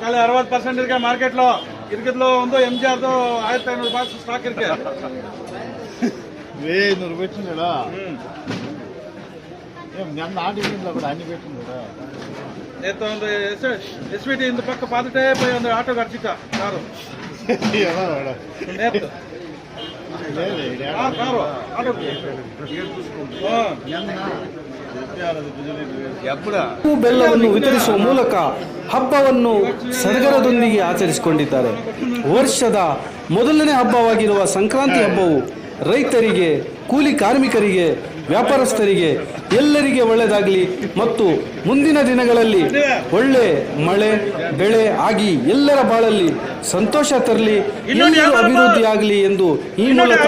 ಕಾಲ ಅರವತ್ತು ಪರ್ಸೆಂಟ್ ಇರ್ಕೆ ಮಾರ್ಕೆಟ್ಲು ಇರ್ಕಿದ್ಲು ಒಂದು ಎಂ ಜಿ ಆರ್ದು ಆಯ್ತು ಐನೂರು ಬಾಕ್ಸ್ ಸ್ಟಾಕ್ ಇರ್ಕೆ వెయ్యినూరు పెట్టిందా నిన్న ఆటిందా కూడా అన్ని పెట్టిందా ఎత్తు ಒಂದು ಎಸ್ ಎಸ್ ಟಿ ಇಂದ ಪಕ್ಕ ಪಾದಟೇ ಪೋಯಿ ಒಂದು ಆಟೋ ಗಡ್ಚಿಕ ಕಾರು నేర్తు కారు ఆటో నిన్న ಬೆಲ್ಲವನ್ನು ವಿತರಿಸುವ ಮೂಲಕ ಹಬ್ಬವನ್ನು ಸಡಗರದೊಂದಿಗೆ ಆಚರಿಸಿಕೊಂಡಿದ್ದಾರೆ. ವರ್ಷದ ಮೊದಲನೇ ಹಬ್ಬವಾಗಿರುವ ಸಂಕ್ರಾಂತಿ ಹಬ್ಬವು ರೈತರಿಗೆ, ಕೂಲಿ ಕಾರ್ಮಿಕರಿಗೆ, ವ್ಯಾಪಾರಸ್ಥರಿಗೆ ಎಲ್ಲರಿಗೆ ಒಳ್ಳೆಯದಾಗಲಿ ಮತ್ತು ಮುಂದಿನ ದಿನಗಳಲ್ಲಿ ಒಳ್ಳೆ ಮಳೆ ಬೆಳೆ ಆಗಿ ಎಲ್ಲರ ಬಾಳಲ್ಲಿ ಸಂತೋಷ ತರಲಿ ಎಲ್ಲರೂ ಅಭಿವೃದ್ಧಿ ಆಗಲಿ ಎಂದು ಈ ಮೂಲಕ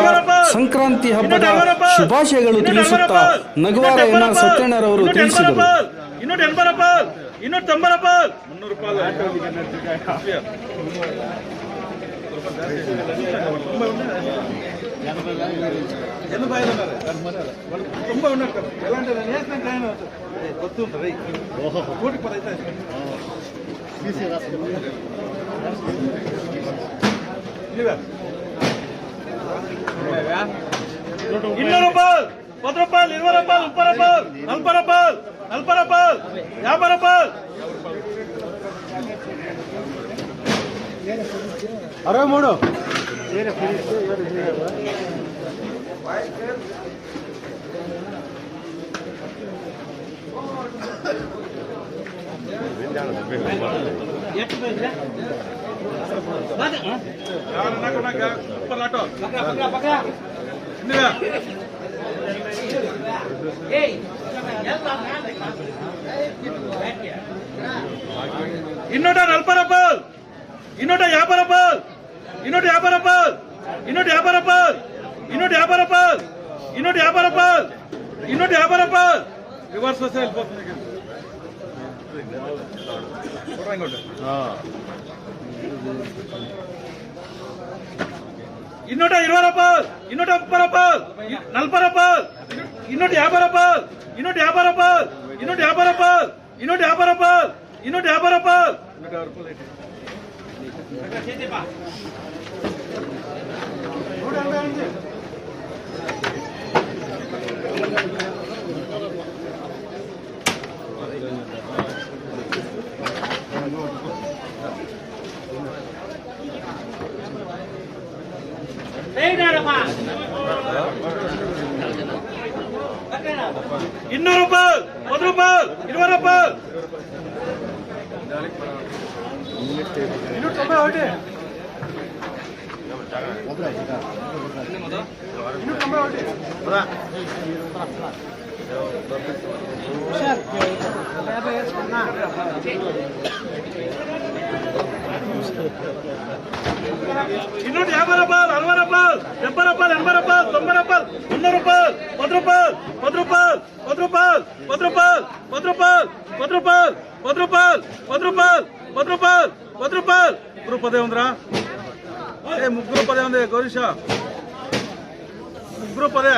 ಸಂಕ್ರಾಂತಿ ಹಬ್ಬದ ಶುಭಾಶಯಗಳು ತಿಳಿಸುತ್ತಾ ನಗವಾರ ಎನ್ ಆರ್ ಸತ್ಯಣ್ಣರವರು ತಿಳಿಸಿದರು. ರೂಪಾಯಿ ఎలాంటి ఇరవై రూపాయలు రూపాయలు ఇరవై రూపాయలు ముప్పై రూపాయలు నలభై రూపాయలు నలభై రూపాయలు యాభై రూపాయలు. అరవై మూడు. Inoda nalparapal, inoda yaparapal. ಇನ್ನೂರ ಯಾಭೈ ರೂಪಾಯಿ ಇನ್ನೂರ ಯಾಭೈ ರೂಪಾಯಿ ಇನ್ನೂರ ಯಾಭೈ ರೂಪಾಯಿ ಇನ್ನೂರ ಯಾಭೈ ರೂಪಾಯಿ ಇನ್ನೂರ ಯಾಭೈ ರೂಪಾಯಿ ರಿವರ್ಸ್ ವಸ್ತು వెళ్ళిపోతుంది ಇನ್ನೂರ ಇರವೈ ರೂಪಾಯಿ ಇನ್ನೂರ ಮುಪ್ಪ ರೂಪಾಯಿ ನಲಭೈ ರೂಪಾಯಿ ಇನ್ನೂರ ಯಾಭೈ ರೂಪಾಯಿ ಇನ್ನೂರ ಯಾಭೈ ರೂಪಾಯಿ ಇನ್ನೂರ ಯಾಭೈ ರೂಪಾಯಿ ಇನ್ನೂರ ಯಾಭೈ ರೂಪಾಯಿ ಇನ್ನೂರ ಯಾಭೈ ರೂಪಾಯಿ ಇನ್ನೂರು ರೂಪಾಯಿ ಒಂದು ರೂಪಾಯಿ ಇರುವೈ ರೂಪಾಯಿ ಇನ್ನೂರ ಯಾಭೈ ರೂಪಾಯಿ ಅರವೈ ರೂಪಾಯಿ ಎಂಬೈ ರೂಪಾಯಿ ಎಂಬೈ ರೂಪಾಯಿ ತೊಂಬೈ ರೂಪಾಯಿ ಮುನ್ನೂರು ರೂಪಾಯಿ ಪತ್ತು ರೂಪಾಯಿ ಪತ್ತು ರೂಪಾಯಿ ಪತ್ತು ರೂಪಾಯಿ ಪತ್ತು ರೂಪಾಯಿ ಪತ್ತು ರೂಪಾಯಿ ಪತ್ತು ರೂಪಾಯಿ ಪತ್ತು ರೂಪಾಯಿ ಪತ್ತು ರೂಪಾಯಿ పది రూపాయలు పది రూపాయలు ముగ్గురు పదే ఉందిరా. ఏ ముగ్గురు పదే ఉంది గౌరీష ముగ్గురు పదే.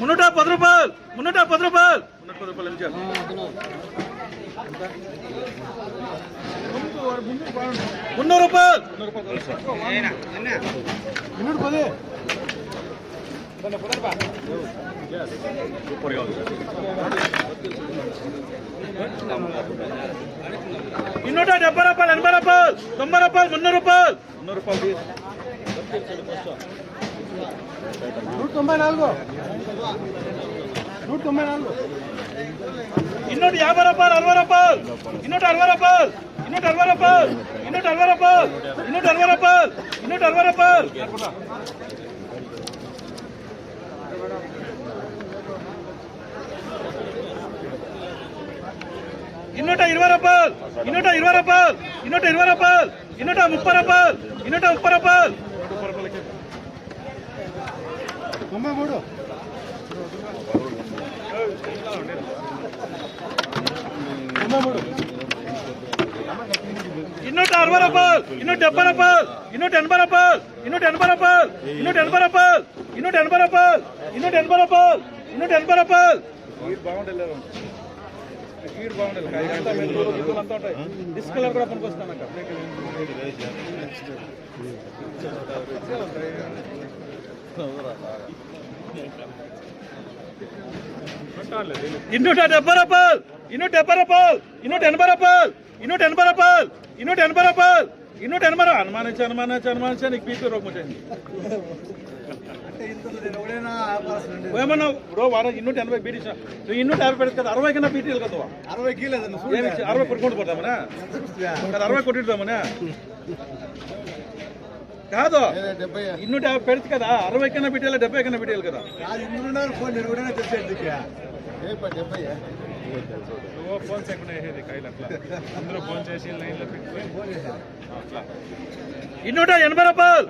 మున్నూట పది రూపాయలు. మున్నూట పది రూపాయలు. మున్నూరు రూపాయలు. ಇನ್ನೂಟ ಡెబ్బై ರೂಪಾಯಿ ఎనభై ರೂಪಾಯಿ తొంభై ರೂಪಾಯಿ ಮುನ್ನೂರು ರೂಪಾಯಿ ಮುನ್ನೂರು ರೂಪಾಯಿ నూట తొంభై నాలుగు నూట తొంభై నాలుగు ಇನ್ನೂಟ ಯಾಭೈ ರೂಪಾಯಿ ಅರವೈ ರೂಪಾಯಿ ಇನ್ನೂಟ ಅರವೈ ರೂಪಾಯಿ ಇನ್ನೂಟ ಅರವೈ ರೂಪಾಯಿ ಇನ್ನೂಟ ಅರವೈ ರೂಪಾಯಿ ಇನ್ನೂಟ ಅರವೈ ರೂಪಾಯಿ ಇನ್ನೂಟ ಅರವೈ ರೂಪಾಯಿ ಇನ್ನೂಟ ಇರುವ ರೂಪಾಯಿ ಇನ್ನೂಟ ಇರುವ ರೂಪಾಯಿ ಇನ್ನೂಟ ಇರುವ ರೂಪಾಯಿ ಇನ್ನೂಟ ಮುಪ್ಪ ರೂಪಾಯಿ ಇನ್ನೂಟ ಮುಪ್ಪ ರೂಪಾಯಿ ಮೂಡು ಇನ್ನೂಟ ಅರವೈ ರೂಪಾಯಿ ಇನ್ನೂಟ ಡೆಬ್ಬೈ ರೂಪಾಯಿ ಇನ್ನೂಟ ಎನಭೈ ರೂಪಾಯಿ ಇನ್ನೂಟ ಎನಭೈ ರೂಪಾಯಿ ಇನ್ನೂಟ ಎನಭೈ ರೂಪಾಯಿ ಇನ್ನೂಟ ಎನಭೈ ರೂಪಾಯಿ ಇನ್ನೂಟ ಎನಭೈ ರೂಪಾಯಿ ಇನ್ನೂಟ ಎನಭೈ ರೂಪಾಯಿ స్పీడ్ బాగుండదు అంతా మెరుగులు కూడా పనికొస్తాను ఇన్నూట డెబ్బై రూపాయలు ఇన్నూట డెబ్బై రూపాయలు ఇన్నూట ఎనభై రూపాయలు ఇన్నూట ఎనభై రూపాయలు ఇన్నూట ఎనభై రూపాయలు ఇన్నూట ఎనభై అనుమానించి అనుమానించి అనుమానించి నీకు పీపీ రోగం ఏమన్నావు ಇನ್ನೂಟ ಎನಭೈ ಬೀಡಿ ಇನ್ನೂಟ ಯಾರು ಬೆಳೆಸ್ಕೊಂಡು ಅರವೈ ಕನ್ನ ಬೀಟಿ ಇಲ್ಕತ್ತವ ಅರವೈ ಕೀಲ ಅರವೈ ಕೊಟ್ಕೊಂಡು ಬರ್ತಾವನ ಅರವೈ ಕೊಟ್ಟಿರ್ತಾವನ కాదు? ఇన్నూట యాభై పెడుతుంది కదా అరవై కన్నా పెట్టేయాలి డెబ్బై కన్నా పెట్టేయాలి కదా. ఫోన్ చేయకుండా వేసేది కైలు అట్లా. అందరూ ఫోన్ చేసి లైన్లో ఇన్నూట ఎనభై రూపాయలు.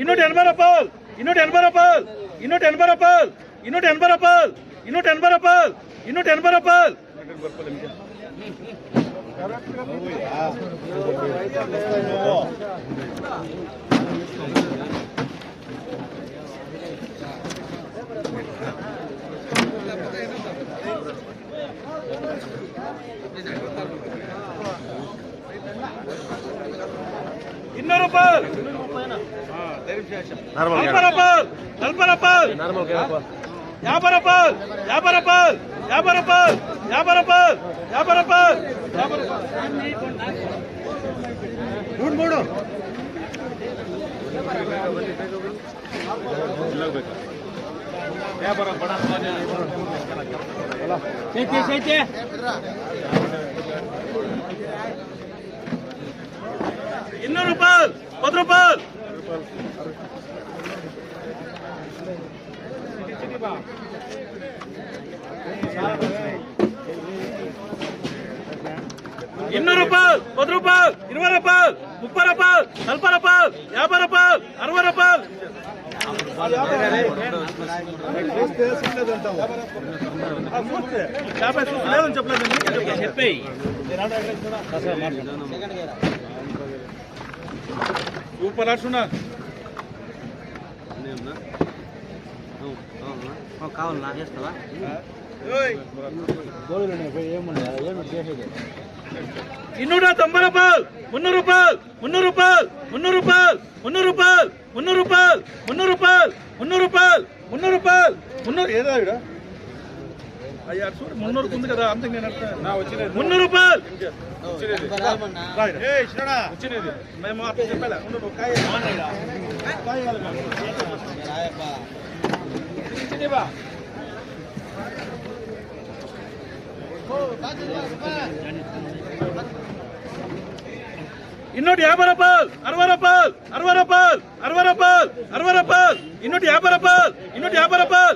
ఇన్నూట ఎనభై రూపాయలు. ಇನ್ನೂಟ ಎನ್ಬೈ ರೂಪಾಯಿ ಇನ್ನೂ ಎನ್ಬೈ ರೂಪಾಯಿ ಇನ್ನೂಟ ಎನ್ಬೈ ರೂಪಾಯಿ ಇನ್ನೂಟ ಎನ್ಬೈ ರೂಪಾಯಿ ಇನ್ನೂಟ ಎನ್ಬೈ ರೂಪಾಯಿ ಕರೆಕ್ಟ್ ಯಾವರಪ್ಪ ನಾರ್ಮಲ್ ಯಾವರಪ್ಪ ಸ್ವಲ್ಪ ಸ್ವಲ್ಪ ನಾರ್ಮಲ್ ಯಾವರಪ್ಪ ಯಾವರಪ್ಪ ಯಾವರಪ್ಪ ರೂಪಾಯಿ ಒಂದು ರೂಪಾಯಿ. ఇన్నూరు రూపాయలు పది రూపాయలు ఇరవై రూపాయలు ముప్పై రూపాయలు నలభై రూపాయలు యాభై రూపాయలు అరవై రూపాయలు. యాభై లేదని చెప్పేయి సూపర్ అర్చున్నా కావాలి నా చేస్తావా ಇನ್ನೂರ ತೊಂಬೈ ರೂಪಾಯಿ ಮುನ್ನೂರು ರೂಪಾಯಿ ಮುನ್ನೂರು ರೂಪಾಯಿ ಮುನ್ನೂರು ರೂಪಾಯಿ ಮುನ್ನೂರು ರೂಪಾಯಿ ಮುನ್ನೂರು ರೂಪಾಯಿ ಮುನ್ನೂರು ರೂಪಾಯಿ ಮುನ್ನೂರು ರೂಪಾಯಿ ಮುನ್ನೂರು ರೂಪಾಯಿ మున్నూరు ఏదో ఇడ అయ్యా చూడు మున్నూరుకు ఉంది కదా అంతే నేను మున్నూరు రూపాయలు! వచ్చినది. మేము అట్లా చెప్పాలి. కాయ ಇನ್ನೂರು ಯಾಭೈ ರೂಪಾಯಿ ಅರವೈ ರೂಪಾಯಿ ಅರವೈ ರೂಪಾಯಿ ಅರವೈ ರೂಪಾಯಿ ಅರವೈ ರೂಪಾಯಿ ಇನ್ನೂರು ಯಾಭೈ ರೂಪಾಯಿ ಇನ್ನೂರು ಯಾಭೈ ರೂಪಾಯಿ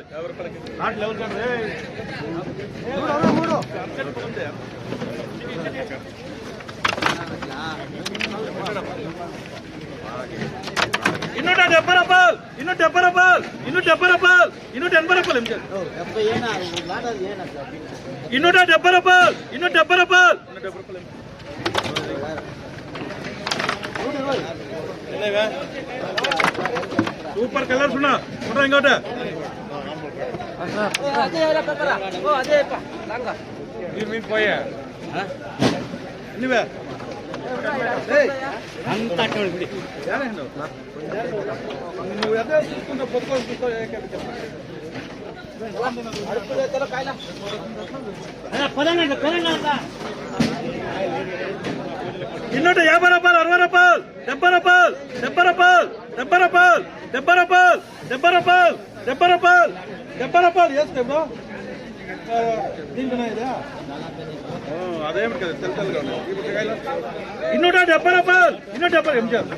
ಇನ್ನೂರ ಡಬ್ಬೈ ರೂಪಾಯಿ ಇನ್ನೂರ ಡಬ್ಬೈ ರೂಪಾಯಿ ಇನ್ನೂರ ಡಬ್ಬೈ ರೂಪಾಯಿ ಇನ್ನೂರ ಎನಭೈ ರೂಪಾಯಿ ಇನ್ನೂರ ಡಬ್ಬೈ ರೂಪಾಯಿ ಇನ್ನೂರ ಡಬ್ಬೈ ರೂಪಾಯಿ సూపర్ కలర్స్ ఉన్నా. ఉంటా ఇంకోట. పోయా? అంత నువ్వు అదే చూసుకుంటా పొద్దుకొని చూసుకో పదండి పదండి ఇన్నోట యాభై దెబ్బరపాల్ దెబ్బరపాల్ దెబ్బరపాల్ దెబ్బరపాల్ దెబ్బరపాల్ దెబ్బరపాల్ దెబ్బరపాల్ వేస్తే బ్రో అదేమిటి కదా తెల్ల తెల్లగా ఉన్నాయి ఈ పుట్టకాయలు ఇన్నూట డెబ్బై రూపాయలు ఇన్నూట డెబ్బై ఎంజారు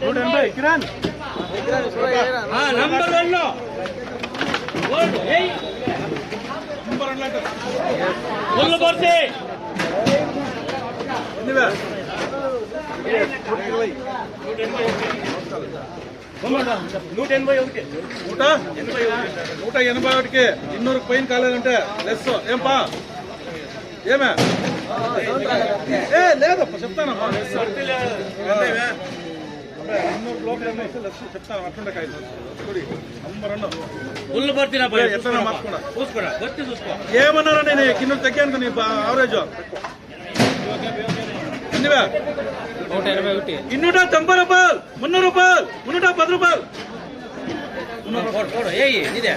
నూట ఎనభై. కిరాన్ నంబర్ వన్ లో నంబర్ వన్ అంటే ఫుల్ ಬರ್ತಿ ఎన్నివే నూట ఎనభై ఒకటి నూట ఎనభై ఒకటి నూట ఎనభై ఒకటికి ఇన్నూరు పైన కాలేదంటే లెస్ ఏంపా ఏమే ఏ లేదప్ప చెప్తానమ్మా లెస్ ಇನ್ನೂರು ಕಿಲೋಮೀಟರ್ ಲಕ್ಷ ಚೆಪ್ತಾ ಮಾಡ್ಕೊಂಡಕ್ಕಾಯ್ತು ನೋಡಿ ನಂಬರನ್ನು ಫುಲ್ ಬರ್ತೀನ ಎತ್ತರ ಮಾಡ್ಕೊಂಡ ಸೂಸ್ಕೊಡ ಬರ್ತಿ ಸೂಸ್ಕೊ. ಏಮನ್ನಾರ ನೀನು ಇನ್ನೂರು ತೆಗೆ ಅಂತ ನೀ ಅವರೇಜು. ಅಂದಿವೆ ಇನ್ನೂಟ ತೊಂಬೈ ರೂಪಾಯಿ ಮುನ್ನೂರು ರೂಪಾಯಿ ಮುನ್ನೂಟ ಪತ್ತು ರೂಪಾಯಿ. ಮುನ್ನೂರು ಕೊಡು ಕೊಡು. ಏಯ್ ಇದೆ.